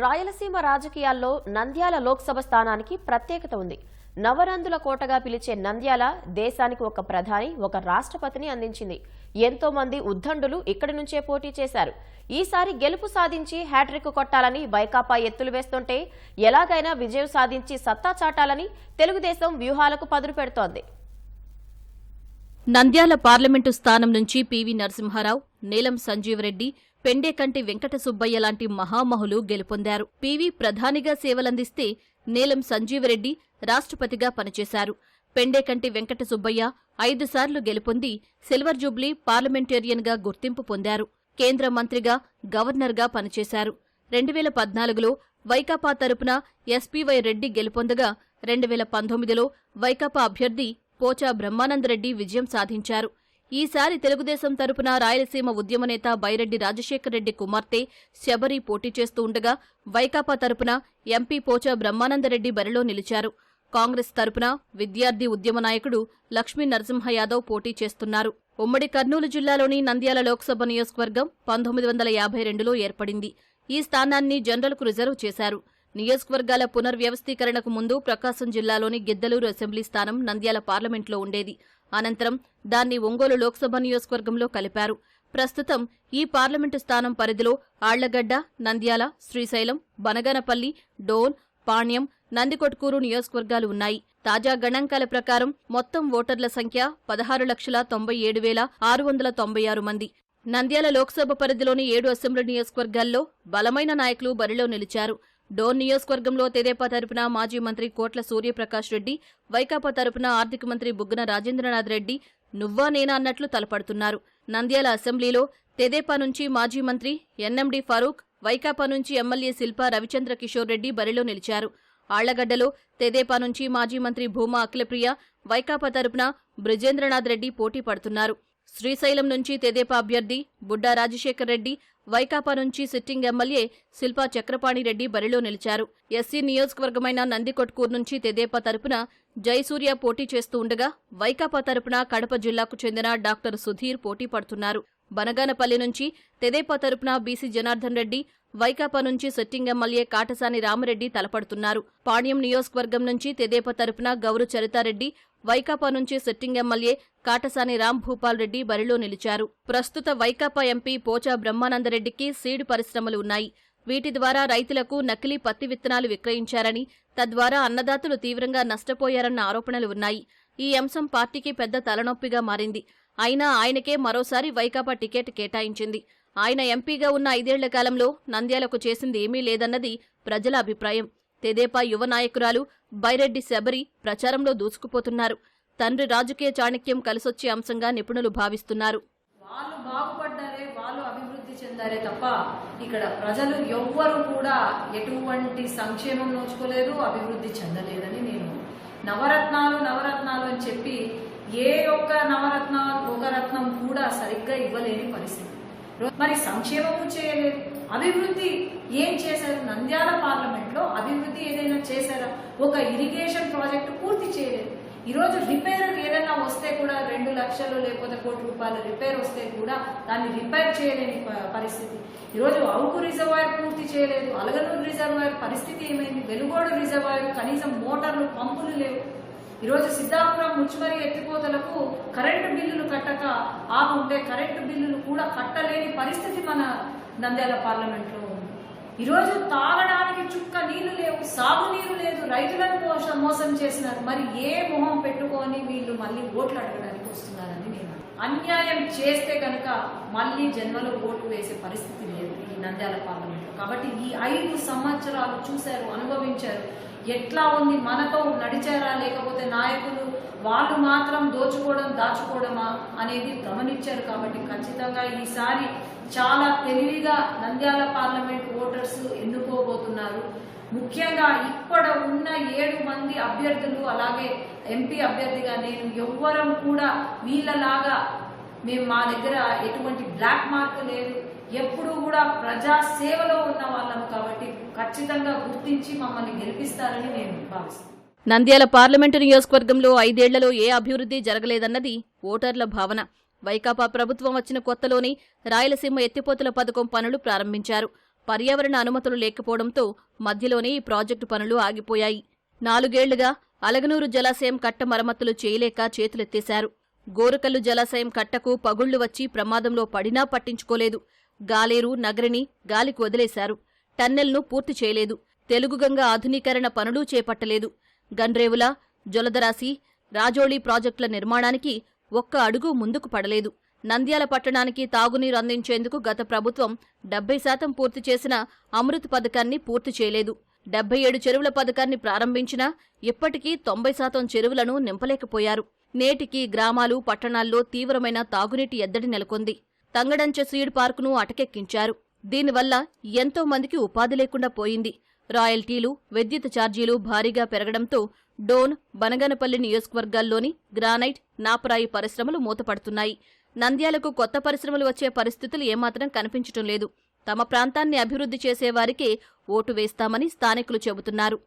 రాయలసీమ రాజకీయాల్లో నంద్యాల లోక్సభ స్థానానికి ప్రత్యేకత ఉంది. నవరందుల కోటగా పిలిచే నంద్యాల దేశానికి ఒక ప్రధాని ఒక రాష్ట్రపతిని అందించింది. ఎంతో మంది ఉద్దండులు ఇక్కడి నుంచే పోటీ చేశారు. ఈసారి గెలుపు సాధించి హ్యాట్రిక్ కొట్టాలని వైకాపా ఎత్తులు వేస్తుంటే ఎలాగైనా విజయం సాధించి సత్తా చాటాలని తెలుగుదేశం వ్యూహాలకు పదును పెడుతోంది. నంద్యాల పార్లమెంటు స్థానం నుంచి పివి నరసింహారావు నీలం సంజీవరెడ్డి పెండేకంటి వెంకట సుబ్బయ్య లాంటి మహామహులు గెలుపొందారు. పివి ప్రధానిగా సేవలందిస్తే నీలం సంజీవరెడ్డి రాష్ట్రపతిగా పనిచేశారు. పెండేకంటి వెంకట సుబ్బయ్య ఐదుసార్లు గెలుపొంది సిల్వర్ జూబ్లీ పార్లమెంటేరియన్గా గుర్తింపు పొందారు. కేంద్ర మంత్రిగా గవర్నర్గా పనిచేశారు. రెండు వేల పద్నాలుగులో వైకాపా తరపున ఎస్పీవై రెడ్డి గెలుపొందగా రెండు వేల పంతొమ్మిదిలో వైకాపా అభ్యర్థి పోచా బ్రహ్మానందరెడ్డి విజయం సాధించారు. ఈసారి తెలుగుదేశం తరపున రాయలసీమ ఉద్యమ నేత బైరెడ్డి రాజశేఖర రెడ్డి కుమార్తె శబరి పోటీ చేస్తూ ఉండగా వైకాపా తరపున ఎంపీ పోచా బ్రహ్మానందరెడ్డి బరిలో నిలిచారు. కాంగ్రెస్ తరపున విద్యార్థి ఉద్యమ నాయకుడు లక్ష్మీ నరసింహ యాదవ్ పోటీ చేస్తున్నారు. ఉమ్మడి కర్నూలు జిల్లాలోని నంద్యాల లోక్సభ నియోజకవర్గం పంతొమ్మిది వందల యాభై రెండులో ఏర్పడింది. ఈ స్థానాన్ని జనరల్కు రిజర్వ్ చేశారు. నియోజకవర్గాల పునర్వ్యవస్థీకరణకు ముందు ప్రకాశం జిల్లాలోని గిద్దలూరు అసెంబ్లీ స్థానం నంద్యాల పార్లమెంట్లో ఉండేది. అనంతరం దాన్ని ఒంగోలు లోక్సభ నియోజకవర్గంలో కలిపారు. ప్రస్తుతం ఈ పార్లమెంటు స్థానం పరిధిలో ఆళ్ళగడ్డ నంద్యాల శ్రీశైలం బనగనపల్లి డోన్ పాణ్యం నందికొట్కూరు నియోజకవర్గాలు ఉన్నాయి. తాజా గణాంకాల ప్రకారం మొత్తం ఓటర్ల సంఖ్య పదహారు లక్షల తొంభై ఏడు వేల ఆరు వందల తొంభై ఆరు మంది. నంద్యాల లోక్సభ పరిధిలోని ఏడు అసెంబ్లీ నియోజకవర్గాల్లో బలమైన నాయకులు బరిలో నిలిచారు. డోన్ నియోజకవర్గంలో తెదేపా తరపున మాజీ మంత్రి కోట్ల సూర్యప్రకాష్ రెడ్డి వైకాపా తరపున ఆర్థిక మంత్రి బుగ్గన రాజేంద్రనాథ్ రెడ్డి నువ్వా నేనా అన్నట్లు తలపడుతున్నారు. నంద్యాల అసెంబ్లీలో తెదేపా నుంచి మాజీ మంత్రి ఎన్ఎండి ఫరూక్ వైకాపా నుంచి ఎమ్మెల్యే శిల్ప రవిచంద్ర కిషోర్ రెడ్డి బరిలో నిలిచారు. ఆళ్ళగడ్డలో తెదేపా నుంచి మాజీ మంత్రి భూమా అఖిలప్రియ వైకాపా తరపున బ్రిజేంద్రనాథ్ రెడ్డి పోటీ పడుతున్నారు. శ్రీశైలం నుంచి తెదేపా అభ్యర్థి బుడ్డా రాజశేఖర్ రెడ్డి వైకాపా నుంచి సిట్టింగ్ ఎమ్మెల్యే శిల్పా చక్రపాణి రెడ్డి బరిలో నిలిచారు. ఎస్సీ నియోజకవర్గమైన నందికొట్కూరు నుంచి తెదేపా తరపున జయసూర్య పోటీ చేస్తూ ఉండగా వైకాపా తరపున కడప జిల్లాకు చెందిన డాక్టర్ సుధీర్ పోటీ పడుతున్నారు. బనగానపల్లి నుంచి తెదేపా తరపున బీసీ జనార్దన్ రెడ్డి వైకాపా నుంచి సిట్టింగ్ ఎమ్మెల్యే కాటసాని రామరెడ్డి తలపడుతున్నారు. పాణ్యం నియోజకవర్గం నుంచి తెదేపా తరపున గౌరు చరితారెడ్డి వైకాపా నుంచి సిట్టింగ్ ఎమ్మెల్యే కాటసాని రామ్ భూపాల్ రెడ్డి బరిలో నిలిచారు. ప్రస్తుత వైకాపా ఎంపీ పోచా బ్రహ్మానందరెడ్డికి సీడు పరిశ్రమలు ఉన్నాయి. వీటి ద్వారా రైతులకు నకిలీ పత్తి విత్తనాలు విక్రయించారని తద్వారా అన్నదాతలు తీవ్రంగా నష్టపోయారన్న ఆరోపణలు ఉన్నాయి. ఈ అంశం పార్టీకి పెద్ద తలనొప్పిగా మారింది. అయినా ఆయనకే మరోసారి వైకాపా టికెట్ కేటాయించింది. ఆయన ఎంపీగా ఉన్న ఐదేళ్ళ కాలంలో నంద్యాలకు చేసింది ఏమీ లేదన్నది ప్రజల అభిప్రాయం. తెదేపా యువ నాయకురాలు బైరెడ్డి శబరి ప్రచారంలో దూసుకుపోతున్నారు. తండ్రి రాజకీయ చాణక్యం కలిసొచ్చే అంశంగా నిపుణులు భావిస్తున్నారు. వాళ్ళు బాగుపడ్డారే వాళ్ళు అభివృద్ధి చెందారే తప్ప ఇక్కడ ప్రజలు ఎవ్వరూ కూడా ఎటువంటి సంక్షేమం నోచుకోలేదు అభివృద్ధి చెందలేదని నేను నవరత్నాలు నవరత్నాలు అని చెప్పి ఏ ఒక్క నవరత్న ఒక రత్నం కూడా సరిగ్గా ఇవ్వలేని పరిస్థితి. మరి సంక్షేమము చేయలేదు. అభివృద్ధి ఏం చేశారు? నంద్యాల పార్లమెంట్లో అభివృద్ధి ఏదైనా చేశారా? ఒక ఇరిగేషన్ ప్రాజెక్టు పూర్తి చేయలేదు. ఈరోజు రిపేర్ ఏదైనా వస్తే కూడా రెండు లక్షలు లేకపోతే కోటి రూపాయలు రిపేర్ వస్తే కూడా దాన్ని రిపేర్ చేయలేని ప- పరిస్థితి. ఈరోజు అవుకు రిజర్వాయర్ పూర్తి చేయలేదు. అలగనూరు రిజర్వాయర్ పరిస్థితి ఏమైంది? వెలుగోడు రిజర్వాయర్ కనీసం మోటార్లు పంపులు లేవు. ఈరోజు సిద్ధాపురం ముచ్చుమరి ఎత్తిపోతలకు కరెంటు బిల్లులు కట్టక ఆపుంటే కరెంటు బిల్లులు కూడా కట్టలేని పరిస్థితి మన నంద్యాల పార్లమెంట్లో ఈరోజు తాగడానికి చుక్క నీళ్ళు లేవు సాగునీరు లేదు రైతులను మోసం చేసినారు. మరి ఏ మొహం పెట్టుకొని వీళ్ళు మళ్ళీ ఓట్లు అడగడానికి వస్తున్నారు అన్యాయం చేస్తే కనుక మళ్ళీ జన్మలో ఓటు వేసే పరిస్థితి లేదు ఈ నంద్యాల పార్లమెంట్లో. కాబట్టి ఈ ఐదు సంవత్సరాలు చూశారు అనుభవించారు. ఎట్లా ఉంది? మనతో నడిచారా? లేకపోతే నాయకులు వాళ్ళు మాత్రం దోచుకోవడం దాచుకోవడమా అనేది గమనించారు కాబట్టి ఖచ్చితంగా ఈసారి చాలా తెలివిగా నంద్యాల పార్లమెంట్ ఓటర్స్ ఎన్నుకోబోతున్నారు. ముఖ్యంగా ఇక్కడ ఏడు మంది అభ్యర్థులు అలాగే ఎంపీ అభ్యర్థిగా నేను ఎవ్వరం కూడా వీళ్ళలాగా మేము మా దగ్గర ఎటువంటి బ్లాక్ మార్క్ లేదు. ఎప్పుడు కూడా ప్రజా సేవలో ఉన్న వాళ్ళం కాబట్టి ఖచ్చితంగా గుర్తించి మమ్మల్ని గెలిపిస్తారని నేను భావిస్తున్నాను. నంద్యాల పార్లమెంటు నియోజకవర్గంలో ఐదేళ్ళలో ఏ అభివృద్ధి జరగలేదన్నది ఓటర్ల భావన. వైకాపా ప్రభుత్వం వచ్చిన కొత్తలోనే రాయలసీమ ఎత్తిపోతుల పథకం పనులు ప్రారంభించారు. పర్యావరణ అనుమతులు లేకపోవడంతో మధ్యలోనే ఈ ప్రాజెక్టు పనులు ఆగిపోయాయి. నాలుగేళ్ళుగా అలగనూరు జలాశయం కట్ట మరమ్మతులు చేయలేక చేతులెత్తేశారు. గోరుకల్లు జలాశయం కట్టకు పగుళ్ళు వచ్చి ప్రమాదంలో పడినా పట్టించుకోలేదు. గాలేరు నగరిని గాలికి వదిలేశారు. టన్నెల్ను పూర్తి చేయలేదు. తెలుగుగంగ ఆధునీకరణ పనులు చేపట్టలేదు. గన్రేవుల జొలదరాశి రాజోళి ప్రాజెక్టుల నిర్మాణానికి ఒక్క అడుగు ముందుకు పడలేదు. నంద్యాల పట్టణానికి తాగునీరు అందించేందుకు గత ప్రభుత్వం డెబ్బై శాతం పూర్తి చేసిన అమృత్ పథకాన్ని పూర్తి చేయలేదు. డెబ్బై ఏడు చెరువుల పథకాన్ని ప్రారంభించినా ఇప్పటికీ తొంభై శాతం చెరువులను నింపలేకపోయారు. నేటికి గ్రామాలు పట్టణాల్లో తీవ్రమైన తాగునీటి ఎద్దడి నెలకొంది. తంగడంచె సీడ్ పార్కును అటకెక్కించారు. దీనివల్ల ఎంతో మందికి ఉపాధి లేకుండా పోయింది. రాయల్టీలు విద్యుత్ ఛార్జీలు భారీగా పెరగడంతో డోన్ బనగనపల్లి నియోజకవర్గాల్లోని గ్రానైట్ నాపరాయి పరిశ్రమలు మూతపడుతున్నాయి. నంద్యాలకు కొత్త పరిశ్రమలు వచ్చే పరిస్థితులు ఏమాత్రం కనిపించటం లేదు. తమ ప్రాంతాన్ని అభివృద్ధి చేసేవారికే ఓటు వేస్తామని స్థానికులు చెబుతున్నారు.